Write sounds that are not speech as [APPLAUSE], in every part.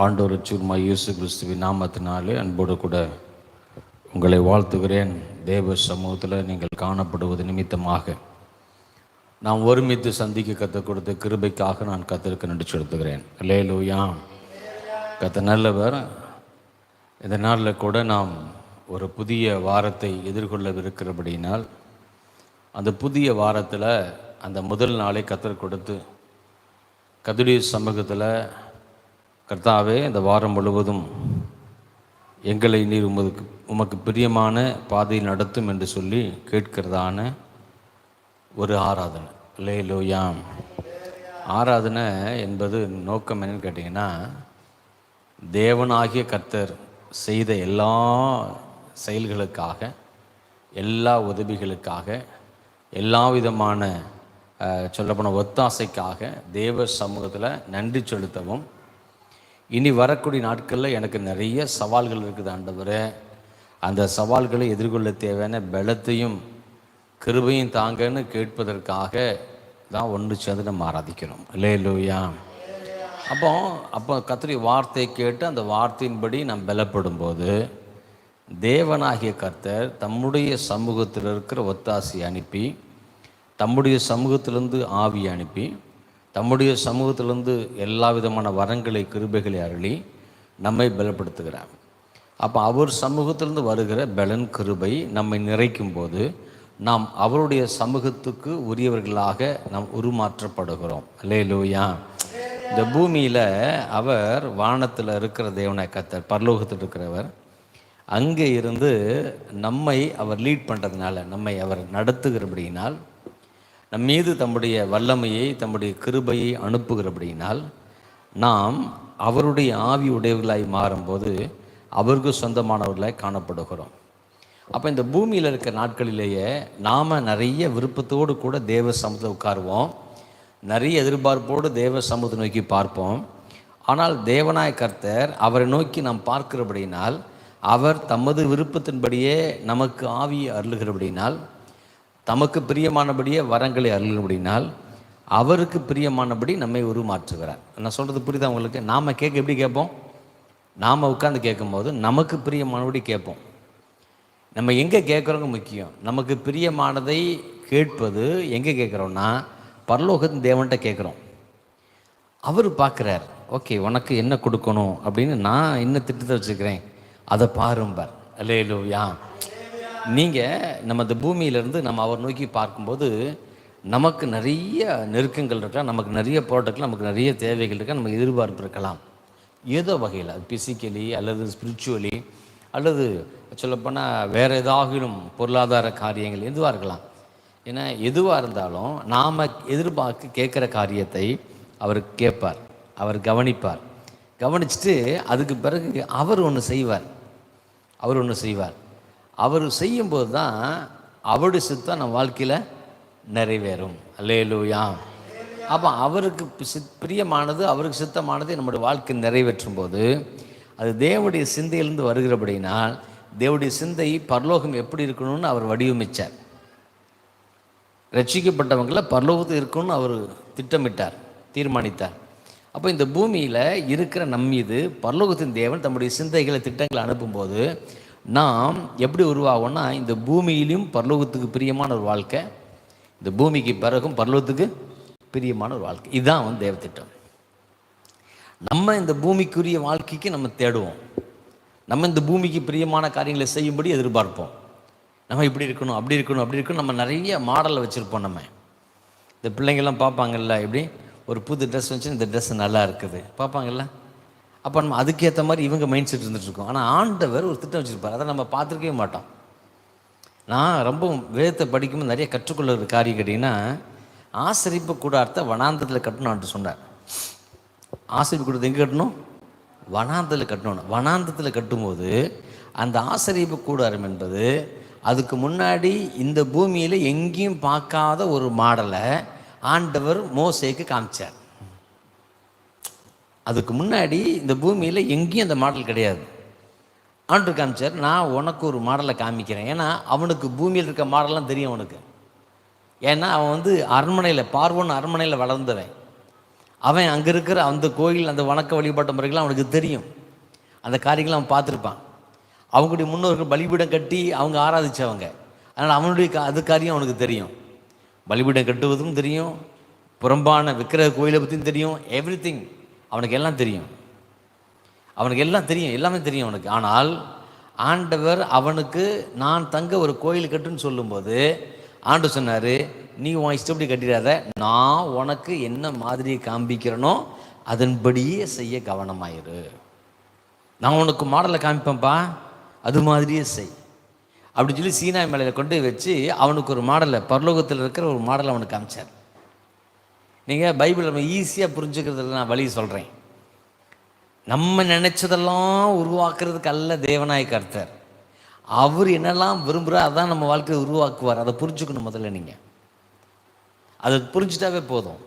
ஆண்டோர் சூர்மா இயேசு கிறிஸ்துவின் நாமத்தினாலே அன்போடு கூட உங்களை வாழ்த்துகிறேன். தேவ சமூகத்தில் நீங்கள் காணப்படுவது நிமித்தமாக நாம் ஒருமித்து சந்திக்க கற்றுக் கொடுத்த கிருபைக்காக நான் கத்திருக்க நன்றி செலுத்துகிறேன். லேலூயா கத்த நல்லவர். இந்த நாளில் கூட நாம் ஒரு புதிய வாரத்தை எதிர்கொள்ளவிருக்கிறபடியினால் அந்த புதிய வாரத்தில் அந்த முதல் நாளை கத்தர் கொடுத்து கத்துடைய சமூகத்தில் கர்த்தாவே இந்த வாரம் முழுவதும் எங்களை நீர் உமக்கு உமக்கு பிரியமான பாதையில் நடத்தும் என்று சொல்லி கேட்கிறதான ஒரு ஆராதனை. லேலோயாம் ஆராதனை என்பது நோக்கம் என்னன்னு கேட்டிங்கன்னா தேவனாகிய கர்த்தர் செய்த எல்லா செயல்களுக்காக எல்லா உதவிகளுக்காக எல்லா விதமான சொல்லப்போன ஒத்தாசைக்காக தேவ சமூகத்தில் நன்றி செலுத்தவும் இனி வரக்கூடிய நாட்களில் எனக்கு நிறைய சவால்கள் இருக்குது ஆண்டவரே. அந்த சவால்களை எதிர்கொள்ள தேவையான பலத்தையும் கிருபையும் தாங்கன்னு கேட்பதற்காக தான் ஒன்று சேர்ந்து நம்ம ஆராதிக்கிறோம். இல்லை லூயா அப்போ அப்போ கத்திரி வார்த்தை கேட்டு அந்த வார்த்தையின்படி நாம் பலப்படும் போது தேவனாகிய கர்த்தர் தம்முடைய சமூகத்தில் இருக்கிற ஒத்தாசி அனுப்பி தம்முடைய சமூகத்திலிருந்து ஆவி அனுப்பி தம்முடைய சமூகத்திலிருந்து எல்லா விதமான வரங்களை கிருபைகளை அருளி நம்மை பலப்படுத்துகிறார். அப்போ அவர் சமூகத்திலிருந்து வருகிற பலன் கிருபை நம்மை நிறைக்கும் போது நாம் அவருடைய சமூகத்துக்கு உரியவர்களாக நாம் உருமாற்றப்படுகிறோம். அல்லேலூயா. இந்த பூமியில் அவர் வானத்தில் இருக்கிற தேவனை கத்தர் பரலோகத்தில் இருக்கிறவர் அங்கே இருந்து நம்மை அவர் லீட் பண்ணுறதுனால நம்மை அவர் நடத்துகிறபடியினால் நம் மீது தம்முடைய வல்லமையை தம்முடைய கிருபையை அனுப்புகிறபடியினால் நாம் அவருடைய ஆவி உடையவர்களாய் மாறும்போது அவருக்கு சொந்தமானவர்களாய் காணப்படுகிறோம். அப்போ இந்த பூமியில் இருக்கிற நாட்களிலேயே நாம் நிறைய விருப்பத்தோடு கூட தேவ சமூகத்தில் உட்காருவோம். நிறைய எதிர்பார்ப்போடு தேவ சமூகத்தை நோக்கி பார்ப்போம். ஆனால் தேவனாய கர்த்தர் அவரை நோக்கி நாம் பார்க்கிறபடியினால் அவர் தமது விருப்பத்தின்படியே நமக்கு ஆவியை அருளுகிறபடினால் தமக்கு பிரியமானபடியே வரங்களை அருளுபடினால் அவருக்கு பிரியமானபடி நம்மை உருமாற்றுகிறார். நான் சொல்கிறது புரியுதா உங்களுக்கு? நாம் கேட்க எப்படி கேட்போம்? நாம் உட்காந்து கேட்கும்போது நமக்கு பிரியமானபடி கேட்போம். நம்ம எங்கே கேட்குறோங்க முக்கியம். நமக்கு பிரியமானதை கேட்பது எங்கே கேட்குறோன்னா பரலோகத்தின் தேவன்கிட்ட கேட்குறோம். அவர் பார்க்குறார். ஓகே உனக்கு என்ன கொடுக்கணும்? அப்படின்னு நான் என்ன திட்டத்தை வச்சுக்கிறேன். அதை பாரும்பார். அல்லேலூயா. நீங்கள் நம்ம இந்த பூமியிலேருந்து நம்ம அவர் நோக்கி பார்க்கும்போது நமக்கு நிறைய நெருக்கங்கள் இருக்கலாம் நமக்கு நிறைய ப்ராடக்ட் நமக்கு நிறைய தேவைகள் இருக்கா நமக்கு எதிர்பார்ப்பு இருக்கலாம் ஏதோ வகையில் அது பிசிக்கலி அல்லது ஸ்பிரிச்சுவலி அல்லது சொல்லப்போனால் வேறு ஏதாகிலும் பொருளாதார காரியங்கள் எதுவாக இருக்கலாம். ஏன்னா எதுவாக இருந்தாலும் நாம் எதிர்பார்க்க கேட்குற காரியத்தை அவர் கேட்பார் அவர் கவனிப்பார். கவனிச்சுட்டு அதுக்கு பிறகு அவர் ஒன்று செய்வார். அவர் ஒன்று செய்வார். அவர் செய்யும்போது தான் அவருடைய சித்தம் நம்ம வாழ்க்கையில் நிறைவேறும். அல்லேலூயா. அப்போ அவருக்கு சித் பிரியமானது அவருக்கு சித்தமானது நம்முடைய வாழ்க்கை நிறைவேற்றும் போது அது தேவனுடைய சிந்தையிலிருந்து வருகிறபடினால் தேவனுடைய சிந்தை பரலோகம் எப்படி இருக்கணும்னு அவர் வடிவமைச்சார். ரட்சிக்கப்பட்டவங்களை பரலோகத்தில் இருக்கணும்னு அவர் திட்டமிட்டார் தீர்மானித்தார். அப்போ இந்த பூமியில் இருக்கிற நம்மீது பரலோகத்தின் தேவன் தம்முடைய சிந்தைகளை திட்டங்களை அனுப்பும்போது நாம் எப்படி உருவாகும்னா இந்த பூமியிலும் பரலோகத்துக்கு பிரியமான ஒரு வாழ்க்கை இந்த பூமிக்கு பிறகும் பரலோகத்துக்கு பிரியமான ஒரு வாழ்க்கை. இதுதான் வந்து தேவத்திட்டம். நம்ம இந்த பூமிக்குரிய வாழ்க்கைக்கு நம்ம தேடுவோம். நம்ம இந்த பூமிக்கு பிரியமான காரியங்களை செய்யும்படி எதிர்பார்ப்போம். நம்ம இப்படி இருக்கணும் அப்படி இருக்கணும் அப்படி இருக்கணும் நம்ம நிறைய மாடலை வச்சுருப்போம் நம்ம. இந்த பிள்ளைங்கள்லாம் பார்ப்பாங்கல்ல இப்படி ஒரு புது ட்ரெஸ் வச்சு இந்த ட்ரெஸ் நல்லா இருக்குது. பார்ப்பாங்கல்ல? அப்போ நம்ம அதுக்கேற்ற மாதிரி இவங்க மைண்ட் செட் இருந்துகிட்ருக்கோம் ஆனால் ஆண்டவர் ஒரு திட்டம் வச்சுருப்பார். அதை நம்ம பார்த்துருக்கவே மாட்டோம். நான் ரொம்ப வேதத்தை படிக்கும்போது நிறைய கற்றுக்கொள்ள ஒரு காரியம் கேட்டிங்கன்னா ஆசிரிப்பு கூடாரத்தை வனாந்தத்தில் கட்டணும்னு சொன்னார். ஆசிரிப்பு கூடத்தை எங்கே கட்டணும்? வனாந்தத்தில் கட்டணும். வனாந்தத்தில் கட்டும்போது அந்த ஆசிரியப்பு கூடாரம் என்பது அதுக்கு முன்னாடி இந்த பூமியில் எங்கேயும் பார்க்காத ஒரு மாடலை ஆண்டவர் மோசேக்கு காமிச்சார். அதுக்கு முன்னாடி இந்த பூமியில் எங்கேயும் அந்த மாடல் கிடையாது. ஆண்டு காமிச்சார் நான் உனக்கு ஒரு மாடலை காமிக்கிறேன். ஏன்னா அவனுக்கு பூமியில் இருக்க மாடல்லாம் தெரியும் அவனுக்கு. ஏன்னா அவன் வந்து அரண்மனையில் பார்வன் அரண்மனையில் வளர்ந்தவன். அவன் அங்கே இருக்கிற அந்த கோயில் அந்த வணக்க வழிபாட்டு முறைகள்லாம் அவனுக்கு தெரியும். அந்த காரியங்களை அவன் பார்த்துருப்பான். அவங்களுடைய முன்னோர்கள் பலிபீடம் கட்டி அவங்க ஆராதிச்சவங்க. அதனால் அவனுடைய அது காரியம் அவனுக்கு தெரியும். பலிபீடம் கட்டுவதும் தெரியும். புறம்பான விக்கிரக கோயிலை பற்றியும் தெரியும். எவ்ரி அவனுக்கு எல்லாம் தெரியும். அவனுக்கு எல்லாம் தெரியும் எல்லாமே தெரியும் அவனுக்கு. ஆனால் ஆண்டவர் அவனுக்கு நான் தங்க ஒரு கோயில் கட்டுன்னு சொல்லும்போது ஆண்டு சொன்னார் நீ உன் இஷ்டப்படி கட்டிடாத நான் உனக்கு என்ன மாதிரி காண்பிக்கிறனோ அதன்படியே செய்ய கவனமாயிரு. நான் உனக்கு மாடலை காமிப்பேன்ப்பா அது மாதிரியே செய். அப்படி சொல்லி சீனாய் மலையில் கொண்டு வச்சு அவனுக்கு ஒரு மாடலை பரலோகத்தில் இருக்கிற ஒரு மாடலை அவனுக்கு காமிச்சார். நீங்கள் பைபிள் நம்ம ஈஸியாக புரிஞ்சுக்கிறதுல நான் வழி சொல்கிறேன் நம்ம நினச்சதெல்லாம் உருவாக்குறதுக்கு அல்ல தேவநாய கர்த்தர். அவர் என்னெல்லாம் விரும்புகிறார் அதான் நம்ம வாழ்க்கையை உருவாக்குவார். அதை புரிஞ்சுக்கணும் முதல்ல நீங்கள் அதை புரிஞ்சுட்டாவே போதும்.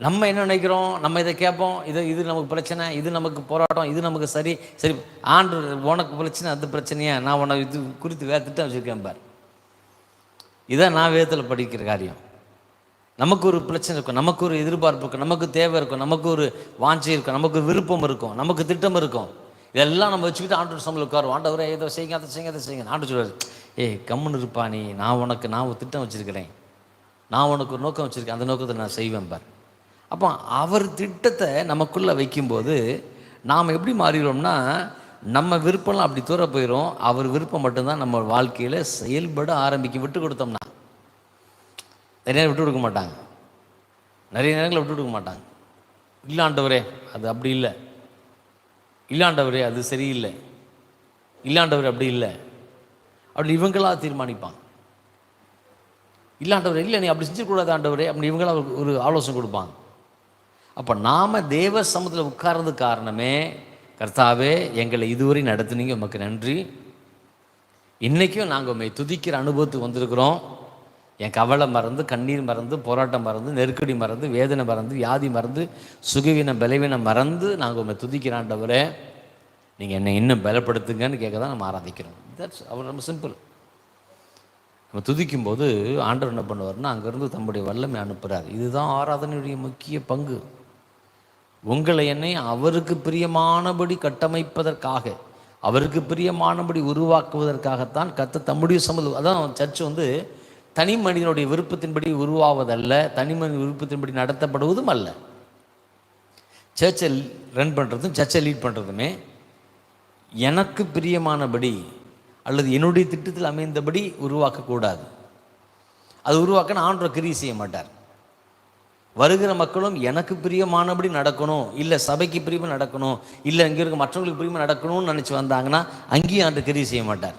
நம்ம என்ன நினைக்கிறோம்? நம்ம இதை கேட்போம். இது இது நமக்கு பிரச்சனை இது நமக்கு போராட்டம் இது நமக்கு சரி சரி. ஆண்டு உனக்கு பிரச்சனை அது பிரச்சனையா? நான் உனக்கு இது குறித்து வேத்துட்டு வச்சுருக்கேன் பார். இதான் நான் வேதத்தில் படிக்கிற காரியம். நமக்கு ஒரு பிரச்சனை இருக்கும் நமக்கு ஒரு எதிர்பார்ப்பு இருக்கும் நமக்கு தேவை இருக்கும் நமக்கு ஒரு வாஞ்சை இருக்கும் நமக்கு ஒரு விருப்பம் இருக்கும் நமக்கு திட்டம் இருக்கும். இதெல்லாம் நம்ம வச்சுக்கிட்டு ஆண்டவர் சம்பளம் உட்காரும் ஆண்டவரே ஏதோ செய்யுங்க அதை செய்யுங்க அதை செய்யுங்க. ஆண்டு சொல்லுவார் ஏய் கம்முன்னு இருப்பா நீ. நான் உனக்கு நான் ஒரு திட்டம் வச்சுருக்கிறேன். நான் உனக்கு ஒரு நோக்கம் வச்சுருக்கேன். அந்த நோக்கத்தை நான் செய்வேன் பார். அப்போ அவர் திட்டத்தை நமக்குள்ளே வைக்கும்போது நாம் எப்படி மாறிடுறோம்னா நம்ம விருப்பம்லாம் அப்படி தூர போயிடும் அவர் விருப்பம் மட்டும்தான் நம்ம வாழ்க்கையில் செயல்பட ஆரம்பிக்கும். விட்டு கொடுத்தோம்னா. நிறைய நேரம் விட்டு கொடுக்க மாட்டாங்க. நிறைய நேரங்களில் விட்டு கொடுக்க மாட்டாங்க. இல்லாண்டவரே அது அப்படி இல்லை. இல்லாண்டவரே அது சரியில்லை. இல்லாண்டவர் அப்படி இல்லை. அப்படி இவங்களா தீர்மானிப்பாங்க. இல்லாண்டவர் இல்லை நீ அப்படி செஞ்சக்கூடாது ஆண்டவரே அப்படி இவங்களா ஒரு- ஆலோசனை கொடுப்பாங்க. அப்போ நாம் தேவ சமூகத்தில் உட்கார்றது காரணமே கர்த்தாவே எங்களை இதுவரை நடத்துனீங்க. உமக்கு நன்றி. இன்றைக்கும் நாங்கள் உண்மை துதிக்கிற அனுபவத்துக்கு வந்திருக்கிறோம். என் கவலை மறந்து கண்ணீர் மறந்து போராட்டம் மறந்து நெருக்கடி மறந்து வேதனை மறந்து வியாதி மறந்து சுகவீனம் பலவீனம் மறந்து நாங்கள் உங்களை துதிக்கிறாண்டவரே நீங்கள் என்னை இன்னும் பலப்படுத்துங்கன்னு கேட்க தான் நம்ம ஆராதிக்கிறோம். தட்ஸ் அவர் நம்ம சிம்பிள் நம்ம துதிக்கும் போது ஆண்டவர் என்ன பண்ணுவார்னா அங்கேருந்து தம்முடைய வல்லமை அனுப்புகிறார் இதுதான் ஆராதனையுடைய முக்கிய பங்கு. உங்களை என்னை அவருக்கு பிரியமானபடி கட்டமைப்பதற்காக அவருக்கு பிரியமானபடி உருவாக்குவதற்காகத்தான் கத்த தம்முடைய சமூக அதான் சர்ச் வந்து தனி மனிதனுடைய விருப்பத்தின்படி உருவாவதல்ல தனி மனித விருப்பத்தின்படி நடத்தப்படுவதும் அல்ல. சர்ச்சை ரன் பண்ணுறதும் சர்ச்சை லீட் பண்ணுறதுமே எனக்கு பிரியமானபடி அல்லது என்னுடைய திட்டத்தில் அமைந்தபடி உருவாக்கக்கூடாது. அது உருவாக்க ஆண்டவர் கிரி செய்ய மாட்டார். வருகிற மக்களும் எனக்கு பிரியமானபடி நடக்கணும் இல்லை சபைக்கு பிரியமாக நடக்கணும் இல்லை இங்கே இருக்க மற்றவங்களுக்கு பிரியமாக நடக்கணும்னு நினச்சி வந்தாங்கன்னா அங்கேயும் ஆண்டு கிரி செய்ய மாட்டார்.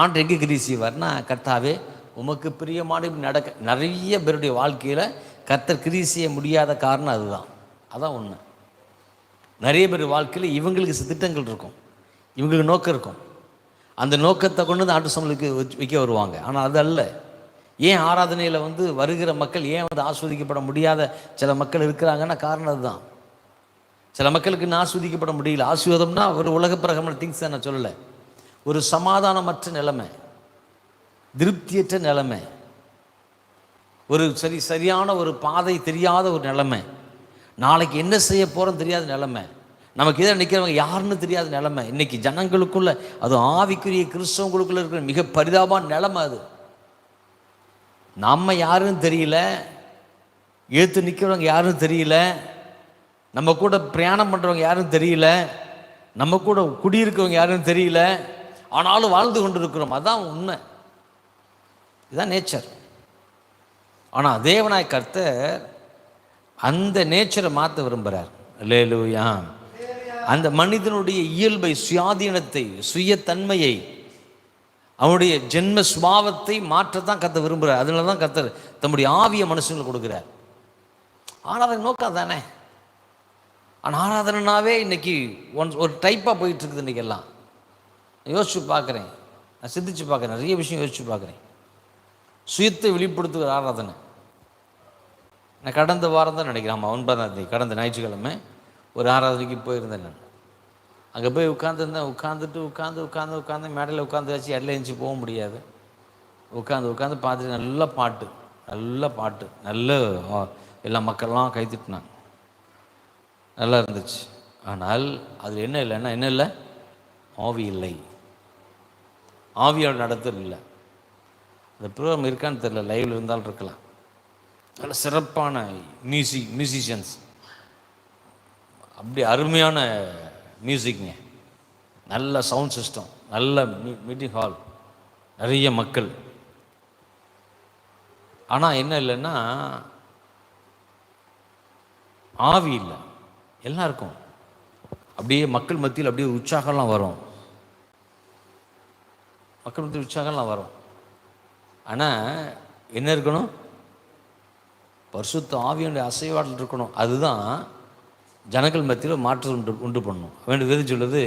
ஆண்டு எங்கே கிரி செய்வார்னா கர்த்தாவே உமக்கு பிரியமான இப்படி நடக்க நிறைய பேருடைய வாழ்க்கையில் கத்தர் கிரி செய்ய முடியாத காரணம் அதுதான். அதான் ஒன்று நிறைய பேர் வாழ்க்கையில் இவங்களுக்கு திட்டங்கள் இருக்கும். இவங்களுக்கு நோக்கம் இருக்கும். அந்த நோக்கத்தை கொண்டு வந்து ஆட்டு சமலுக்கு வைக்க வருவாங்க. ஆனால் அது அல்ல. ஏன் ஆராதனையில் வந்து வருகிற மக்கள் ஏன் வந்து ஆஸ்வதிக்கப்பட முடியாத சில மக்கள் இருக்கிறாங்கன்னா காரணம் அதுதான். சில மக்களுக்கு இன்னும் ஆஸ்வதிக்கப்பட முடியல. ஆஸ்வதம்னா ஒரு உலக பிரகமன திங்ஸ் நான் சொல்லலை. ஒரு சமாதானமற்ற நிலைமை. திருப்தியற்ற நிலைமை. ஒரு சரி சரியான ஒரு பாதை தெரியாத ஒரு நிலைமை. நாளைக்கு என்ன செய்ய போகிறோம் தெரியாத நிலைமை. நமக்கு எதிராக நிற்கிறவங்க யாருன்னு தெரியாத நிலைமை. இன்னைக்கு ஜனங்களுக்குள்ள அது ஆவிக்குரிய கிறிஸ்தவங்களுக்குள்ள இருக்கிற மிக பரிதாபமான நிலைமை அது. நம்ம யாருன்னு தெரியல. எழுத்து நிற்கிறவங்க யாரும் தெரியல. நம்ம கூட பிரயாணம் பண்ணுறவங்க யாரும் தெரியல. நம்ம கூட குடியிருக்கவங்க யாரும் தெரியல. ஆனாலும் வாழ்ந்து கொண்டு இருக்கிறோம் அதான் உண்மை. இதுதான் நேச்சர் ஆனால் தேவனாய் கர்த்தர் அந்த நேச்சரை மாற்ற விரும்புகிறார் லேலுயா அந்த மனிதனுடைய இயல்பை சுயாதீனத்தை சுயத்தன்மையை அவனுடைய ஜென்ம சுபாவத்தை மாற்றத்தான் கத்த விரும்புகிறார் அதனால தான் கத்தர் தம்முடைய ஆவிய மனுஷங்களுக்கு கொடுக்குறார். ஆராதனை நோக்கம் தானே? ஆனால் ஆராதனைனாவே இன்னைக்கு ஒன் ஒரு டைப்பாக போயிட்டு இருக்குது இன்னைக்கு எல்லாம் யோசிச்சு பார்க்குறேன். நான் சிந்திச்சு பார்க்குறேன். நிறைய விஷயம் யோசிச்சு பார்க்குறேன். சுயத்தை வெளிப்படுத்துகிற ஆராதனை. நான் கடந்த வாரம் தான் நினைக்கிறேன். ஆமாம் ஒன்பதாம் தேதி கடந்த ஞாயிற்றுக்கிழமை ஒரு ஆராதனைக்கு போயிருந்தேன் நான். அங்கே போய் உட்காந்துருந்தேன் உட்காந்துட்டு உட்காந்து உட்காந்து உட்காந்து மேடையில் உட்காந்து வச்சு இடையில எழுந்துச்சி போக முடியாது. உட்காந்து உட்காந்து பார்த்துட்டு நல்ல பாட்டு நல்ல பாட்டு நல்ல எல்லா மக்கள்லாம் கைத்திட்டினாங்க நல்லா இருந்துச்சு. ஆனால் அதில் என்ன இல்லைன்னா என்ன இல்லை? ஆவி இல்லை. ஆவியோட நடத்தல் இல்லை. அந்த ப்ரோக்ராம் இருக்கான்னு தெரியல லைவில் இருந்தாலும் இருக்கலாம். நல்ல சிறப்பான மியூசிக் மியூசிஷியன்ஸ் அப்படி அருமையான மியூசிக்ங்க நல்ல சவுண்ட் சிஸ்டம் நல்ல மீட்டிங் ஹால் நிறைய மக்கள். ஆனால் என்ன இல்லைன்னா ஆவி இல்லை. எல்லாம் இருக்கும் அப்படியே மக்கள் மத்தியில் அப்படியே உற்சாகம்லாம் வரும். மக்கள் மத்தியில் உற்சாகம்லாம் வரும். ஆனால் என்ன இருக்கணும்? பரிசுத்த ஆவியுடைய அசைவாடல் இருக்கணும். அதுதான் ஜனங்கள் மத்தியில் மாற்றம் உண்டு உண்டு பண்ணும். வேண்டும் விருது சொல்லுது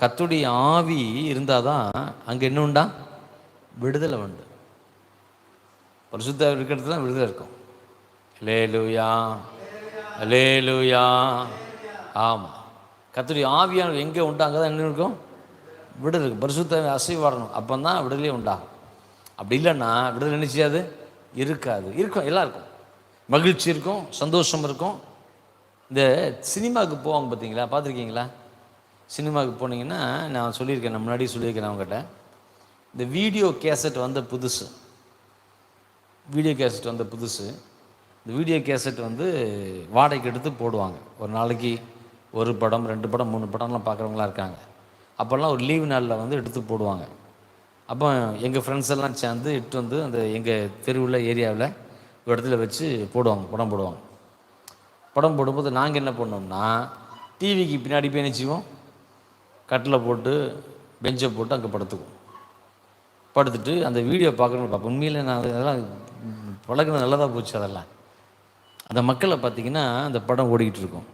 கத்துடைய ஆவி இருந்தால் தான் அங்கே என்ன உண்டா? விடுதலை உண்டு. பரிசுத்த இருக்கிறது தான் விடுதலை இருக்கும். லே லூயா லே லூயா ஆமாம் கத்துடைய ஆவியான எங்கே உண்டா? அங்கே தான் என்ன இருக்கும்? விடுதலை பரிசுத்த அசைவு வரணும் அப்போ தான் விடுதலையே உண்டாகும். அப்படி இல்லைன்னா விடுதலை நினைச்சியாது இருக்காது. இருக்கும் எல்லாம் இருக்கும் மகிழ்ச்சி இருக்கும் சந்தோஷம் இருக்கும். இந்த சினிமாவுக்கு போவாங்க பார்த்தீங்களா? பார்த்துருக்கீங்களா? சினிமாவுக்கு போனீங்கன்னா நான் சொல்லியிருக்கேன் நான் முன்னாடி சொல்லியிருக்கேன் அவங்ககிட்ட. இந்த வீடியோ கேசட் வந்த புதுசு. வீடியோ கேசட் வந்த புதுசு. இந்த வீடியோ கேசட் வந்து வாடகைக்கு எடுத்து போடுவாங்க. ஒரு நாளைக்கு ஒரு படம் ரெண்டு படம் மூணு படம்லாம் பார்க்குறவங்களாம் இருக்காங்க. அப்போல்லாம் ஒரு லீவு நாளில் வந்து எடுத்து போடுவாங்க. அப்போ எங்கள் ஃப்ரெண்ட்ஸ் எல்லாம் சேர்ந்து இட்டு வந்து அந்த எங்கள் தெருவில் ஏரியாவில் ஒரு இடத்துல வச்சு போடுவாங்க படம் போடுவாங்க. படம் போடும்போது நாங்கள் என்ன பண்ணோம்னா டிவிக்கு பின்னாடி போய் நினச்சிவோம் கட்டில் போட்டு பெஞ்சை போட்டு அங்கே படுத்துக்குவோம். படுத்துட்டு அந்த வீடியோ பார்க்கணும் பார்ப்போம். உண்மையில் நான் அதெல்லாம் பழகுனது நல்லதாக போச்சு அதெல்லாம். அந்த மக்களை பார்த்திங்கன்னா அந்த படம் ஓடிக்கிட்டு இருக்கும்.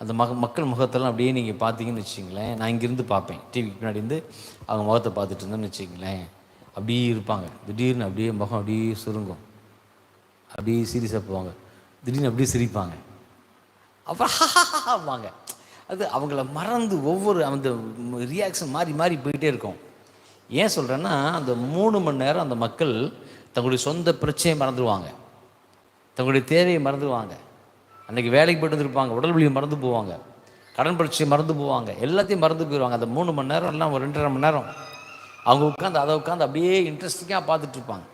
அந்த மக மக்கள் முகத்தெல்லாம் அப்படியே நீங்கள் பார்த்தீங்கன்னு வச்சிங்களேன் நான் இங்கேருந்து பார்ப்பேன். டிவிக்கு பின்னாடி இருந்து அவங்க முகத்தை பார்த்துட்டு இருந்தேன்னு வச்சிங்களேன் அப்படியே இருப்பாங்க. திடீர்னு அப்படியே முகம் அப்படியே சுருங்கும். அப்படியே சீரியஸாக போவாங்க. திடீர்னு அப்படியே சிரிப்பாங்க. அப்புறம் [LAUGHS] வாங்க அது அவங்கள மறந்து ஒவ்வொரு அந்த ரியாக்ஷன் மாறி மாறி போயிட்டே இருக்கும். ஏன் சொல்கிறேன்னா அந்த மூணு மணி நேரம் அந்த மக்கள் தங்களுடைய சொந்த பிரச்சனையை மறந்துடுவாங்க தங்களுடைய தேவையை மறந்துடுவாங்க அன்றைக்கி வேலைக்கு போயிட்டு வந்துருப்பாங்க உடல் வலியை மறந்து போவாங்க கடன் பிரச்சனை மறந்து போவாங்க எல்லாத்தையும் மறந்து போயிடுவாங்க அந்த மூணு மணி நேரம் எல்லாம் ஒரு ரெண்டரை மணி நேரம் அவங்க உட்காந்து அதை உட்காந்து அப்படியே இன்ட்ரெஸ்டிங்காக பார்த்துட்ருப்பாங்க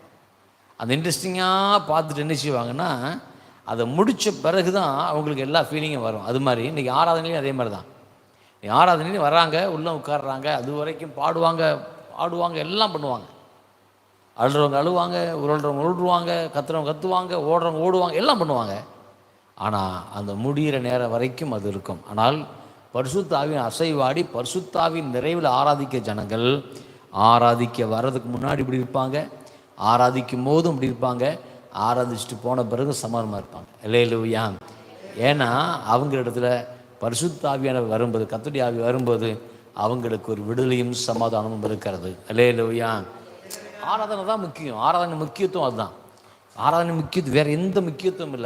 அந்த இன்ட்ரெஸ்டிங்காக பார்த்துட்டு என்ன செய்வாங்கன்னா அதை முடித்த பிறகு தான் அவங்களுக்கு எல்லா ஃபீலிங்கும் வரும். அது மாதிரி இன்றைக்கி ஆராதனையும் அதே மாதிரி தான். ஆராதனையும் வராங்க உள்ளே உட்காடுறாங்க அது வரைக்கும் பாடுவாங்க ஆடுவாங்க எல்லாம் பண்ணுவாங்க. அழுறவங்க அழுவாங்க உருள்றவங்க உருள்வாங்க கத்துறவங்க கத்துவாங்க ஓடுறவங்க ஓடுவாங்க எல்லாம் பண்ணுவாங்க. ஆனால் அந்த முடிகிற நேரம் வரைக்கும் அது இருக்கும். ஆனால் பரிசுத்தாவின் அசைவாடி பரிசுத்தாவின் நிறைவில் ஆராதிக்க ஜனங்கள் ஆராதிக்க வர்றதுக்கு முன்னாடி இப்படி இருப்பாங்க ஆராதிக்கும் போதும் இப்படி இருப்பாங்க ஆராதிச்சுட்டு போன பிறகு சமரமாக இருப்பாங்க. இல்லையிலுயா ஏன்னா அவங்க இடத்துல பரிசுத்தாவியான வரும்போது கத்தடி ஆவி வரும்போது அவங்களுக்கு ஒரு விடுதலையும் சமாதானமும் இருக்கிறது. இல்லையிலுயா ஆராதனை தான் முக்கியம். ஆராதனை முக்கியத்துவம் அதுதான். ஆராதனை முக்கியத்துவம் வேறு எந்த முக்கியத்துவம் இல்லை.